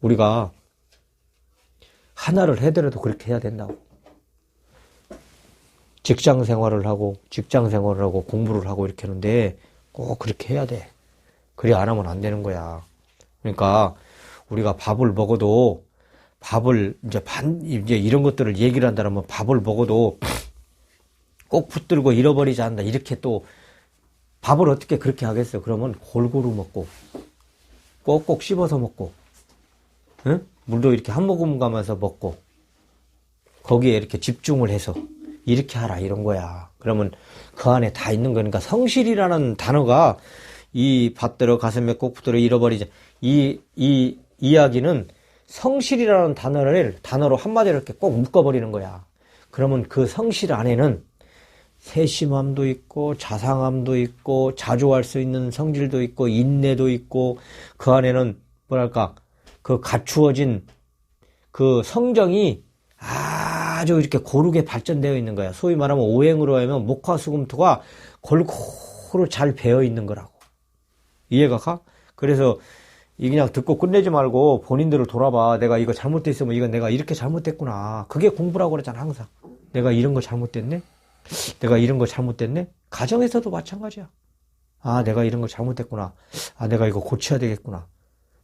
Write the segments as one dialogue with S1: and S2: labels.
S1: 우리가 하나를 해더라도 그렇게 해야 된다고. 직장 생활을 하고, 직장 생활을 하고, 공부를 하고 이렇게 하는데 꼭 그렇게 해야 돼. 그리 안 하면 안 되는 거야. 그러니까 우리가 밥을 먹어도 밥을 이제 반, 이제 이런 것들을 얘기를 한다면 밥을 먹어도 꼭 붙들고 잃어버리지 않는다. 이렇게 또 밥을 어떻게 그렇게 하겠어? 그러면 골고루 먹고 꼭꼭 씹어서 먹고 응? 물도 이렇게 한 모금 가면서 먹고 거기에 이렇게 집중을 해서 이렇게 하라 이런 거야. 그러면 그 안에 다 있는 거니까 성실이라는 단어가 이 받들어 가슴에 꼭 붙들어 잃어버리자 이 이 이야기는 성실이라는 단어를 단어로 한마디로 이렇게 꼭 묶어버리는 거야. 그러면 그 성실 안에는 세심함도 있고 자상함도 있고 자조할 수 있는 성질도 있고 인내도 있고 그 안에는 뭐랄까 그 갖추어진 그 성정이 아주 이렇게 고르게 발전되어 있는 거야. 소위 말하면 오행으로 하면 목화수금토가 골고루 잘 배어 있는 거라고. 이해가 가? 그래서 이 그냥 듣고 끝내지 말고 본인들을 돌아봐. 내가 이거 잘못됐으면 이건 내가 이렇게 잘못됐구나. 그게 공부라고 그러잖아, 항상. 내가 이런 거 잘못됐네? 내가 이런 거 잘못됐네? 가정에서도 마찬가지야. 아, 내가 이런 거 잘못됐구나. 아, 내가 이거 고쳐야 되겠구나.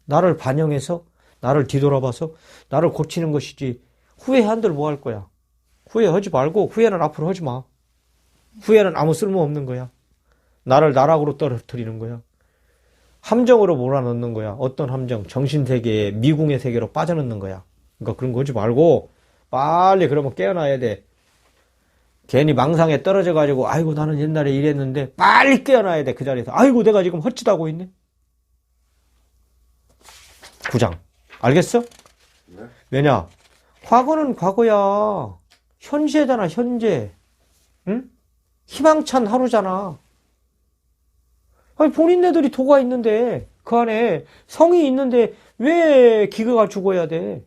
S1: 나를 반영해서, 나를 뒤돌아봐서, 나를 고치는 것이지. 후회한들 뭐 할 거야? 후회하지 말고, 후회는 앞으로 하지 마. 후회는 아무 쓸모 없는 거야. 나를 나락으로 떨어뜨리는 거야. 함정으로 몰아넣는 거야. 어떤 함정? 정신세계에, 미궁의 세계로 빠져넣는 거야. 그러니까 그런 거 하지 말고, 빨리 그러면 깨어나야 돼. 괜히 망상에 떨어져가지고, 아이고, 나는 옛날에 이랬는데, 빨리 깨어나야 돼, 그 자리에서. 아이고, 내가 지금 헛짓하고 있네? 구장. 알겠어?
S2: 네.
S1: 왜냐? 과거는 과거야. 현재잖아, 현재. 응? 희망찬 하루잖아. 아니, 본인네들이 도가 있는데, 그 안에 성이 있는데, 왜 기계가 죽어야 돼?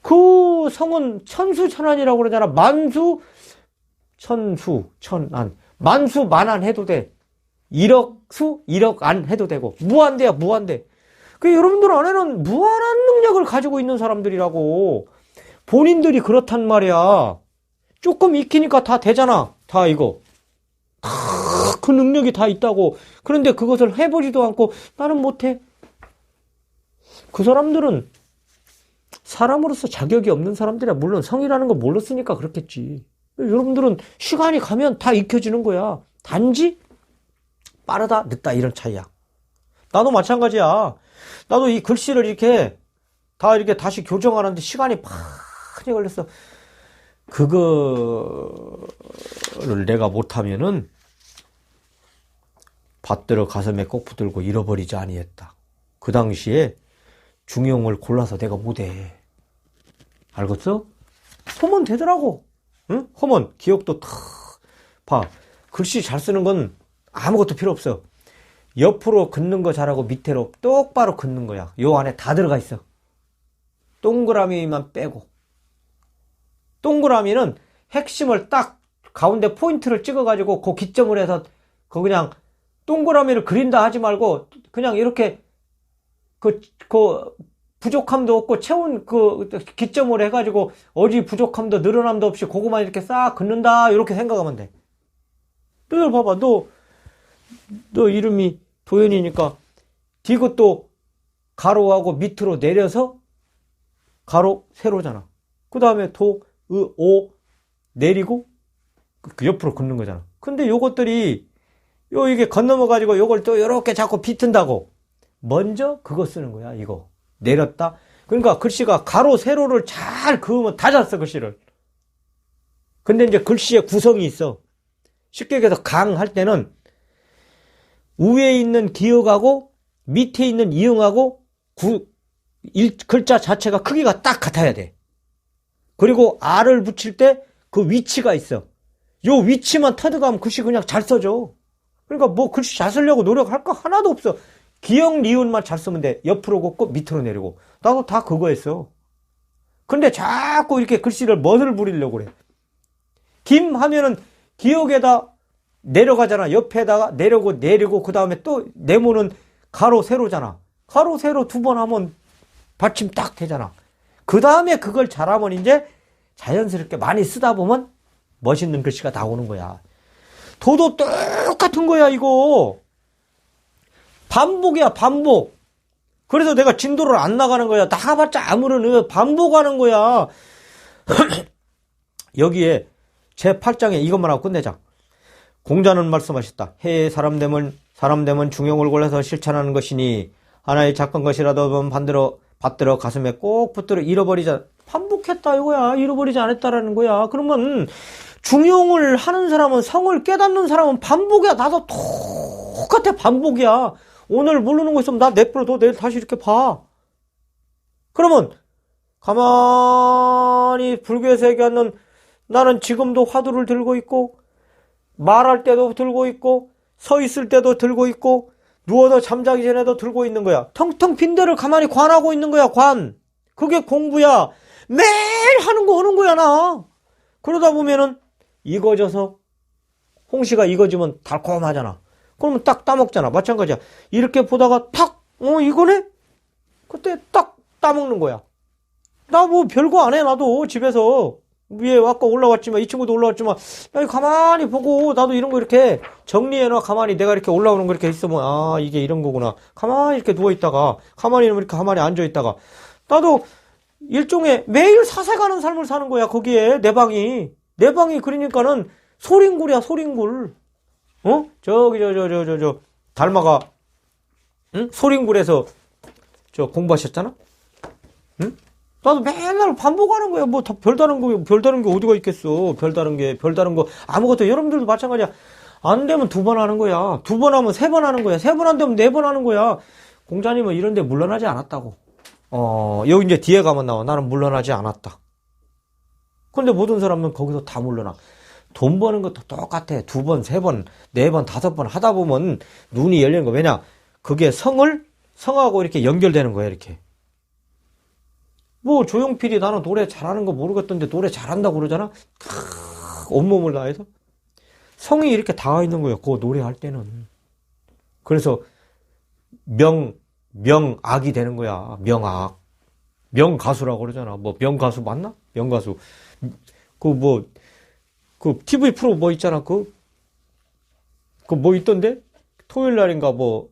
S1: 그 성은 천수천안이라고 그러잖아. 만수, 천수, 천안. 만수, 만안 해도 돼. 일억수, 일억 안 해도 되고. 무한대야, 무한대. 그 여러분들 안에는 무한한 능력을 가지고 있는 사람들이라고. 본인들이 그렇단 말이야. 조금 익히니까 다 되잖아. 다 이거. 다 그 능력이 다 있다고. 그런데 그것을 해보지도 않고 나는 못해. 그 사람들은 사람으로서 자격이 없는 사람들이야. 물론 성이라는 거 몰랐으니까 그렇겠지. 여러분들은 시간이 가면 다 익혀지는 거야. 단지 빠르다, 늦다 이런 차이야. 나도 마찬가지야. 나도 이 글씨를 이렇게 다 이렇게 다시 교정하는데 시간이 많이 걸렸어. 그거를 내가 못하면은 받들어 가슴에 꼭 붙들고 잃어버리지 아니했다. 그 당시에 중용을 골라서 내가 못해. 알겠어? 하면 되더라고. 응? 하면 기억도 탁 봐. 글씨 잘 쓰는 건 아무것도 필요 없어. 옆으로 긋는 거 잘하고 밑으로 똑바로 긋는 거야. 요 안에 다 들어가 있어. 동그라미만 빼고. 동그라미는 핵심을 딱 가운데 포인트를 찍어가지고 그 기점을 해서 그 그냥 동그라미를 그린다 하지 말고 그냥 이렇게 그, 그 부족함도 없고 채운 그 기점을 해가지고 어디 부족함도 늘어남도 없이 그거만 이렇게 싹 긋는다 이렇게 생각하면 돼. 너 봐봐 너 너 이름이 도현이니까 디귿도 가로하고 밑으로 내려서 가로 세로잖아. 그 다음에 도, 으, 오 내리고 그 옆으로 긋는 거잖아. 근데 요것들이 요 이게 건너머 가지고 요걸 또 이렇게 자꾸 비튼다고 먼저 그거 쓰는 거야 이거 내렸다. 그러니까 글씨가 가로 세로를 잘 그으면 다 잤어 글씨를. 근데 이제 글씨의 구성이 있어. 쉽게 얘기해서 강 할 때는 위에 있는 기역하고 밑에 있는 이응하고 구, 일, 글자 자체가 크기가 딱 같아야 돼. 그리고 R을 붙일 때 그 위치가 있어. 요 위치만 터득하면 글씨 그냥 잘 써져. 그러니까 뭐 글씨 잘 쓰려고 노력할 거 하나도 없어. 기역, 리운만 잘 쓰면 돼. 옆으로 걷고 밑으로 내리고. 나도 다 그거 했어. 근데 자꾸 이렇게 글씨를 멋을 부리려고 그래. 김 하면은 기역에다 내려가잖아. 옆에다가 내려고 내리고 그 다음에 또 네모는 가로 세로잖아. 가로 세로 두 번 하면 받침 딱 되잖아. 그 다음에 그걸 잘하면 이제 자연스럽게 많이 쓰다 보면 멋있는 글씨가 나오는 거야. 도도 똑같은 거야, 이거. 반복이야, 반복. 그래서 내가 진도를 안 나가는 거야. 나가봤자 아무런 의미 반복하는 거야. 여기에 제 8장에 이것만 하고 끝내자. 공자는 말씀하셨다. 해에 사람 되면 사람 되면 중용을 골라서 실천하는 것이니 하나의 작은 것이라도 반대로 받들어 가슴에 꼭 붙들어 잃어버리자. 반복했다 이거야. 잃어버리지 않았다라는 거야. 그러면 중용을 하는 사람은 성을 깨닫는 사람은 반복이야. 나도 똑같아 반복이야. 오늘 모르는 거 있으면 나 내버려둬. 내일 다시 이렇게 봐. 그러면 가만히 불교에서 얘기하는 나는 지금도 화두를 들고 있고 말할 때도 들고 있고 서 있을 때도 들고 있고 누워서 잠자기 전에도 들고 있는 거야. 텅텅 빈 데를 가만히 관하고 있는 거야. 관. 그게 공부야. 매일 하는 거 하는 거야 나. 그러다 보면은 익어져서 홍시가 익어지면 달콤하잖아. 그러면 딱 따먹잖아. 마찬가지야. 이렇게 보다가 탁, 어, 이거네? 그때 딱 따먹는 거야. 나 뭐 별거 안 해, 나도 집에서. 위에 아까 올라왔지만, 이 친구도 올라왔지만, 나 이거 가만히 보고, 나도 이런 거 이렇게 정리해놔. 가만히 내가 이렇게 올라오는 거 이렇게 있으면, 아, 이게 이런 거구나. 가만히 이렇게 누워있다가, 가만히 이렇게 가만히 앉아있다가, 나도 일종의 매일 사색하는 삶을 사는 거야, 거기에, 내 방이. 내 방이 그러니까는 소링굴이야, 소링굴. 어? 저기, 저, 저, 저, 저, 저, 달마가, 응? 소링굴에서 저 공부하셨잖아? 응? 나도 맨날 반복하는 거야. 뭐, 다 별다른 거, 별다른 게 어디가 있겠어. 별다른 게, 별다른 거. 아무것도, 여러분들도 마찬가지야. 안 되면 두 번 하는 거야. 두 번 하면 세 번 하는 거야. 세 번 안 되면 네 번 하는 거야. 공자님은 이런 데 물러나지 않았다고. 어, 여기 이제 뒤에 가면 나와. 나는 물러나지 않았다. 근데 모든 사람은 거기서 다 물러나. 돈 버는 것도 똑같아. 두 번, 세 번, 네 번, 다섯 번 하다 보면 눈이 열리는 거. 왜냐? 그게 성을, 성하고 이렇게 연결되는 거야, 이렇게. 뭐, 조용필이 나는 노래 잘하는 거 모르겠던데 노래 잘한다고 그러잖아? 크, 온몸을 다해서. 성이 이렇게 닿아 있는 거예요. 그 노래할 때는. 그래서 명, 명악이 되는 거야. 명악. 명가수라고 그러잖아. 뭐, 명가수 맞나? 명가수. 그 뭐, 그 TV 프로 뭐 있잖아. 그, 그 뭐 있던데? 토요일 날인가 뭐,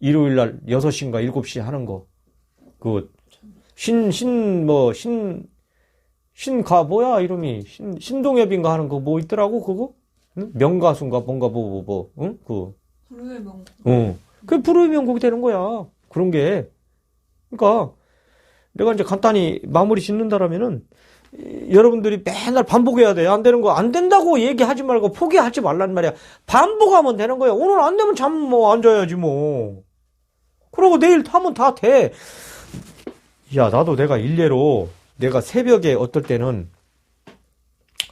S1: 일요일 날 6시인가 7시 하는 거. 그, 신, 신, 뭐, 신, 신가, 뭐야, 이름이. 신, 신동엽인가 하는 거 뭐 있더라고, 그거? 응? 명가수인가, 뭔가, 뭐, 뭐, 뭐, 응? 그,
S2: 불후의 명.
S1: 어. 그게 불후의 명곡이 되는 거야. 그런 게. 그러니까, 내가 이제 간단히 마무리 짓는다라면은, 이, 여러분들이 맨날 반복해야 돼. 안 되는 거, 안 된다고 얘기하지 말고 포기하지 말란 말이야. 반복하면 되는 거야. 오늘 안 되면 잠뭐 앉아야지 뭐. 그러고 내일 하면 다 돼. 야, 나도 내가 일례로 내가 새벽에 어떨 때는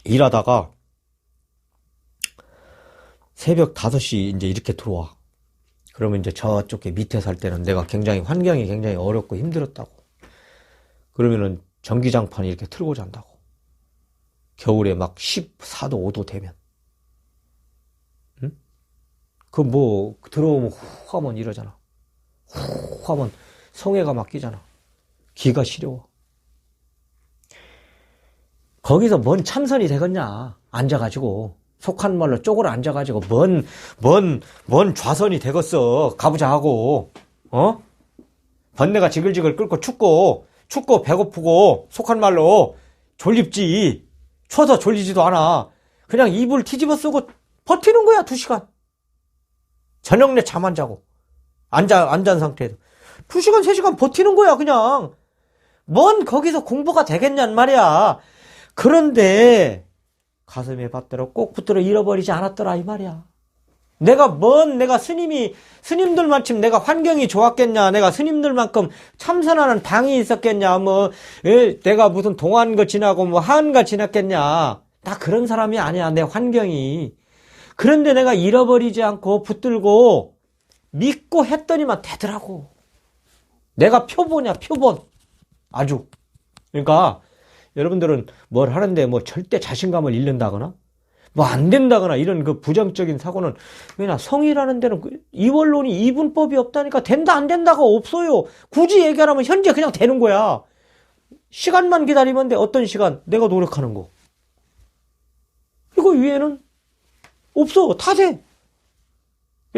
S1: 일하다가 새벽 5시 이제 이렇게 들어와. 그러면 이제 저쪽에 밑에 살 때는 내가 굉장히 환경이 굉장히 어렵고 힘들었다고. 그러면은 전기장판 이렇게 틀고 잔다고. 겨울에 막 14도, 5도 되면. 응? 그 뭐, 들어오면 후 하면 이러잖아. 후 하면 성에가 막 끼잖아. 기가 시려워. 거기서 뭔 참선이 되겠냐. 앉아가지고. 속한 말로 쪼그려 앉아가지고 뭔, 뭔, 뭔 좌선이 되겠어. 가보자 하고. 어? 번뇌가 지글지글 끓고 춥고, 춥고 배고프고, 속한 말로 졸립지. 추워서 졸리지도 않아. 그냥 이불 뒤집어 쓰고 버티는 거야, 두 시간. 저녁 내 잠 안 자고. 앉아, 앉은 상태에서. 두 시간, 세 시간 버티는 거야, 그냥. 뭔 거기서 공부가 되겠냔 말이야. 그런데 가슴에 받들어 꼭 붙들어 잃어버리지 않았더라 이 말이야. 내가 뭔 내가 스님이 스님들만큼 내가 환경이 좋았겠냐 내가 스님들만큼 참선하는 방이 있었겠냐 뭐 에, 내가 무슨 동안거 지나고 뭐 하한가 지났겠냐 나 그런 사람이 아니야 내 환경이 그런데 내가 잃어버리지 않고 붙들고 믿고 했더니만 되더라고 내가 표본이야 표본 아주 그러니까 여러분들은 뭘 하는데 뭐 절대 자신감을 잃는다거나 뭐 안 된다거나 이런 그 부정적인 사고는 왜냐 성이라는 데는 그 이원론이 이분법이 없다니까 된다 안 된다가 없어요. 굳이 얘기하라면 현재 그냥 되는 거야. 시간만 기다리면 돼. 어떤 시간? 내가 노력하는 거. 이거 위에는 없어. 다 돼.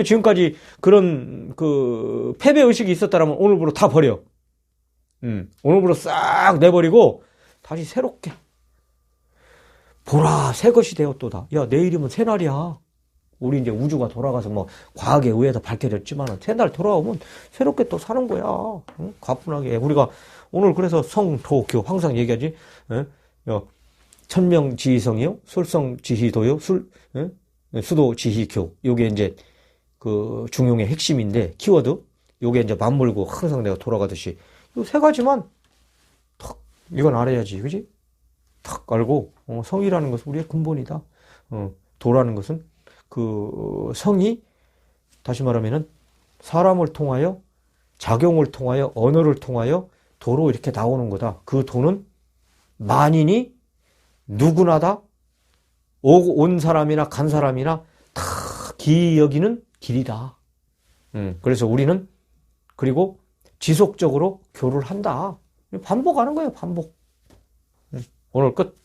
S1: 지금까지 그런 그 패배 의식이 있었다면 오늘부로 다 버려. 음, 오늘부로 싹 내버리고 다시 새롭게 보라 새 것이 되었도다. 야 내일이면 새날이야. 우리 이제 우주가 돌아가서 뭐 과학에 의해서 밝혀졌지만 새날 돌아오면 새롭게 또 사는 거야. 응? 가뿐하게 우리가 오늘 그래서 성도교 항상 얘기하지. 응? 야, 천명지휘성이요, 술성지휘도요, 술 응? 수도지휘교. 요게 이제 그 중용의 핵심인데 키워드. 요게 이제 맞물고 항상 내가 돌아가듯이 요 세 가지만 턱 이건 알아야지, 그지? 탁 알고 어, 성이라는 것은 우리의 근본이다. 어, 도라는 것은 그 성이 다시 말하면은 사람을 통하여 작용을 통하여 언어를 통하여 도로 이렇게 나오는 거다. 그 도는 만인이 누구나 다 온 사람이나 간 사람이나 다 기이 여기는 길이다. 음, 그래서 우리는 그리고 지속적으로 교를 한다. 반복하는 거예요, 반복. 오늘 끝.